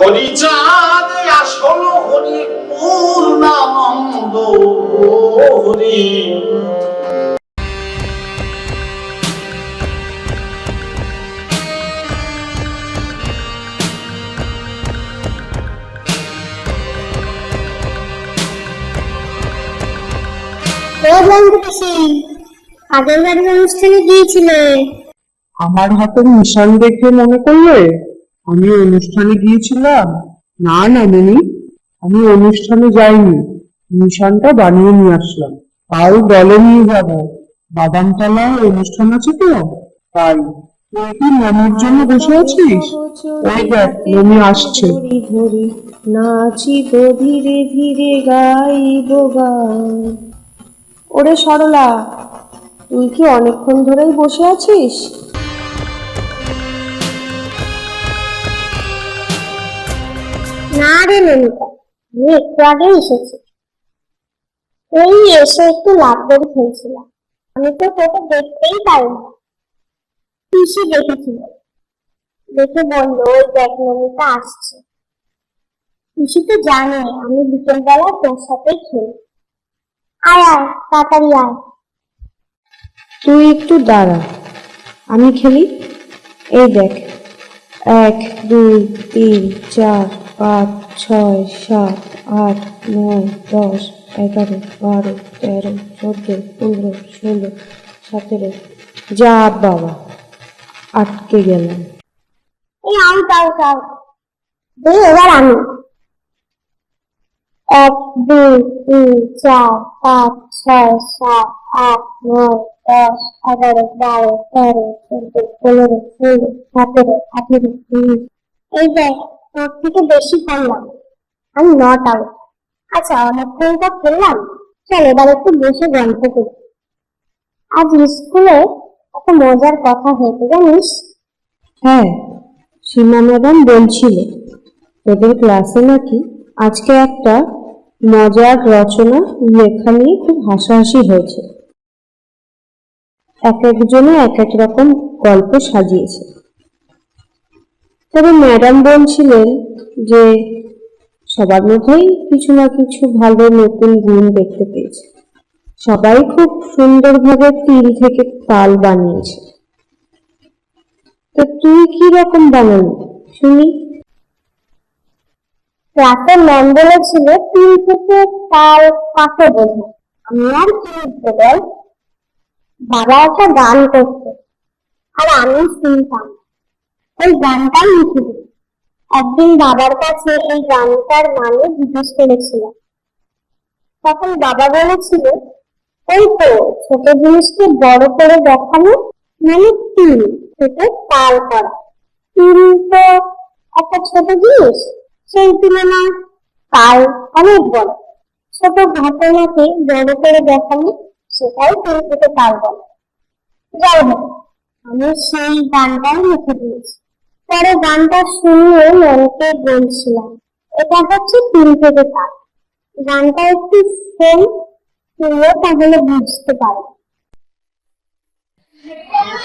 হরিচাঁদ আসল হরি পূর্ণানন্দ হরি আগের বাড়ির অনুষ্ঠানে গিয়েছিলে? আমার হাতের মিশন দেখে মনে করলে? আমি অনুষ্ঠানে গিয়েছিলাম। না না মিনি আমি অনুষ্ঠানে যাইনি। নিশানটা বানিয়ে নিয়ে আসলাম। তাও দলে নিয়ে যাব। বাদামতলায় অনুষ্ঠান আছে তো? তাই। তুই কি মমির জন্য বসে আছিস? ওই দেখ, মমি আসছে। ধরি ধরি, গাইব ওরে সরলা, তুই কি অনেকক্ষণ ধরেই বসে আছিস? না রে নমিতা আমি একটু আগে এসেছি। এই এসে একটু লাভ করে খেলছিলাম আমি তো তোকে দেখতেই পাই না পিসি দেখেছিল। দেখে বলল, ওই দেখ নমিতা আসছে। পিসি তো জানে, আমি বিকেলবেলা তোর সাথে খেলি। আয় আয়, তাড়াতাড়ি আয়। তুই একটু দাঁড়া। আমি খেলি? এই দেখ, এক, দুই, তিন, চার পাঁচ, ছয়, সাত, আট, নয়, দশ, এগারো, বারো, তেরো, চোদ্দ, পনেরো, ষোলো, সতেরো। যা বাবা, আটকে গেলাম। এবার আমি। এক, দুই, তিন, চার, পাঁচ, ছয়, সাত, আট, নয়, দশ, এগারো, বারো, তেরো, চোদ্দ, পনেরো, ষোলো, সতেরো, আঠেরো, উনিশ। এই দেখ তোর থেকে বেশি করলাম আমি নট আউট আচ্ছা অনেকক্ষণ তো খেললাম। চল, এবার একটু বসে গল্প করি। আজ স্কুলে একটা মজার কথা হয়েছে, জানিস? হ্যাঁ সীমা ম্যাডাম বলছিল, তোদের ক্লাসে নাকি আজকে একটা মজার রচনা, লেখা নিয়ে খুব হাসাহাসি হয়েছে। এক একজনে এক এক রকম গল্প সাজিয়েছে। তবে ম্যাডাম বলছিলেন যে সবার মধ্যেই কিছু না কিছু ভালো নতুন গুণ দেখতে পেয়েছে। সবাই খুব সুন্দরভাবে তিল থেকে তাল বানিয়েছে। তো তুই কি রকম বানালি, শুনি? ক্লাসে ম্যাম বলেছিল তিন থেকে তাল কাকে বোঝো আমি আর কি বল? বাবা একটা গান করতো, আর আমি শুনতাম। ওই গানটাই লিখে দিই একদিন বাবার কাছে এই গানটার মানে জিজ্ঞেস করেছিলাম। তখন বাবা বলেছিল, ওই তো ছোট জিনিসকে বড় করে দেখানো মানে তিল থেকে তাল করা। তিল তো একটা ছোট জিনিস, সেই তুলনায় তাল অনেক বড়। ছোট ঘটনাকে বড় করে দেখানো সেটাই তিল থেকে তাল বলে যাই হোক, আমি সেই গানটাই লিখে দিয়েছি। পরে গানটা শুনিয়ে মনকে বলছিলাম, এটা হচ্ছে তিল থেকে তাল গানটা একটু শোন, তুইও তাহলে বুঝতে পারবি।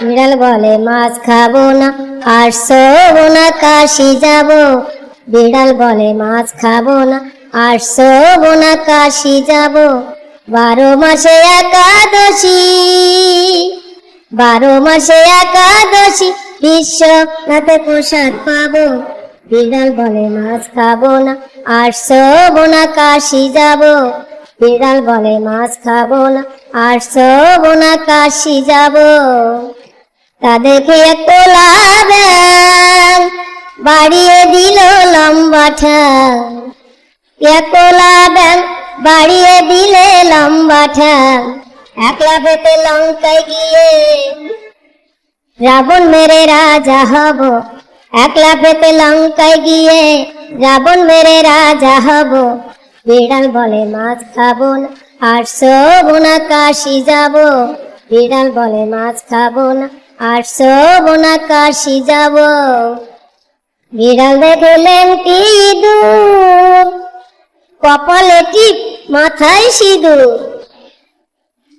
বিড়াল বলে, মাছ খাব না, আর শোবো না, কাশি যাব। বিড়াল বলে, মাছ খাব না, আর শোবো না, কাশি যাব। বারো মাসে একাদশী, বারো মাসে একাদশী বিশ্বনাথে প্রসাদ পাবো। বিড়াল বলে, মাছ খাব না, আর শোবো না, কাশি যাব। বিড়াল বলে, মাছ খাব না, আর শোবো না, কাশি যাব। তা দেখে কোলা বাড়িয়ে দিল লম্বাটা একলা ব্যাং বাড়িয়ে দিলে লম্বা লম্বাটা একলা পেতে লঙ্কায় গিয়ে রাবণ মেরে রাজা হব। একলা পেতে লঙ্কায় গিয়ে রাবণ মেরে রাজা হব। বিড়াল বলে, মাছ খাব না, আর শোবো না, কাশি যাব। বিড়াল বলে, মাছ খাব না, আর শোবো না, কাশি যাব। বিড়াল দেখলেন কি দূর? কপালে টিপ, মাথায় সিঁদুর।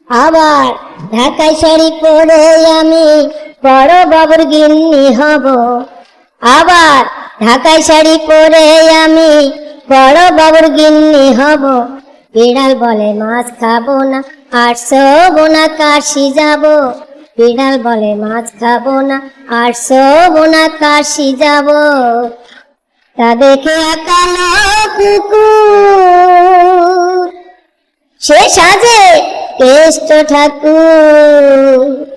আবার ঢাকায় শাড়ি পরে আমি বড় বাবুর গিন্নি হব। আবার ঢাকাই শাড়ি পরে আমি বড় বাবুর গিন্নি হব। বিড়াল বলে, মাছ খাব না আটশো বোনা কাশি যাব। বিড়াল বলে, মাছ খাব না আটশো বোনা কাশি যাব। তা দেখে কুকুর, সে সাজে কেষ্ট ঠাকুর।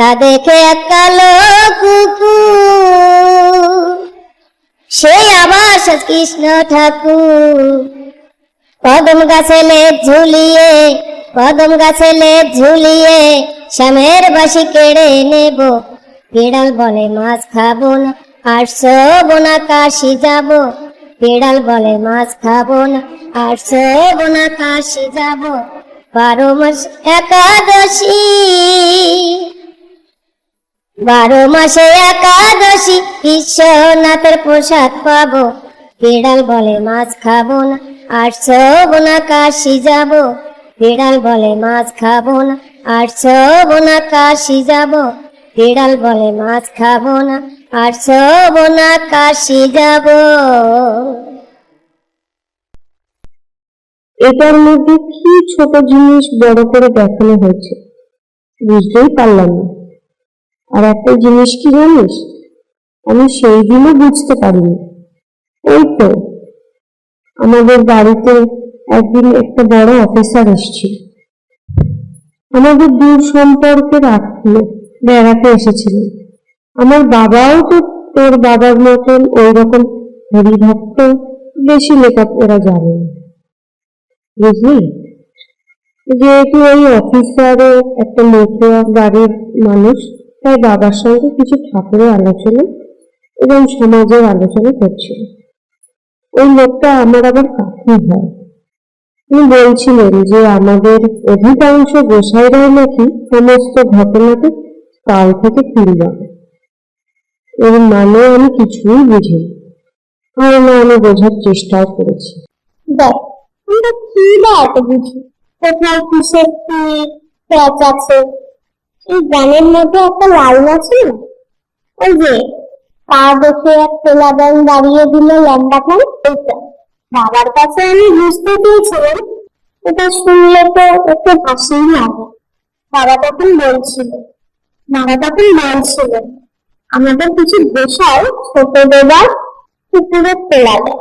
তা দেখে এক কালো কুকুর। সে আবার কৃষ্ণ ঠাকুর। কদম গাছে লেপ ঝুলিয়ে কদম গাছে লেপ ঝুলিয়ে শ্যামের বাসি কেড়ে নেব। বিড়াল বলে, মাছ খাব না আটশো বোনা কাশি যাব। বিড়াল বলে, মাছ খাব না আটশো বোনা কাশি যাব। বারো মাস একাদশী। বারো মাসে একাদশী, বিশ্বনাথের প্রসাদ পাবো। বিড়াল বলে, মাছ খাব না আটশো বোনা কাশি যাব। বিড়াল বলে, মাছ খাব না আটশো বোনা কাশি যাব। বিড়াল বলে, মাছ খাব না আটশো বোনা কাশি যাব। এটার মধ্যে কি ছোট জিনিস বড় করে দেখানো হয়েছে? বুঝতেই পারলাম না। আর একটা জিনিস কি জানিস? আমি সেই দিনও বুঝতে পারিনি। ওই তো, আমাদের বাড়িতে একদিন একটা বড় অফিসার এসেছিল। আমাদের দূর সম্পর্কের আত্মীয় বেড়াতে এসেছিলেন আমার বাবাও তো তোর বাবার মতন ওই রকম হরিভক্ত, বেশি লেখাপড়া জানে বুঝলি? যেহেতু ওই অফিসারও একটা মতুয়া বাড়ির মানুষ তাই বাবার সঙ্গে কিছু ঠাকুরের আলোচনা এবং সমাজের আলোচনা করছিল ওই লোকটা আমার আবার কাকু হয়। তিনি বলছিলেন যে আমাদের অধিকাংশ গোসাইরাই নাকি সমস্ত ঘটনাকে কাল থেকে ফিরে যাবে এর মানে আমি কিছুই বুঝি আর না, আমি বোঝার চেষ্টাও করেছি। দেখ কি বা এত বুঝি? কোথাও কিসের কি আছে এই গানের মধ্যে একটা লাইন আছে? ওই যে, পা দেখে এক খোলা ব্যাং দাঁড়িয়ে দিল লম্বা খান বাবার কাছে আমি বুঝতে পেরেছিলাম, এটা শুনলে তো একটু হাসিই লাগে। বাবা তখন বলছিল, বাবা তখন বলছিল আমাদের কিছু গোসাই ছোট দেবার পুকুরে তোলা দেয়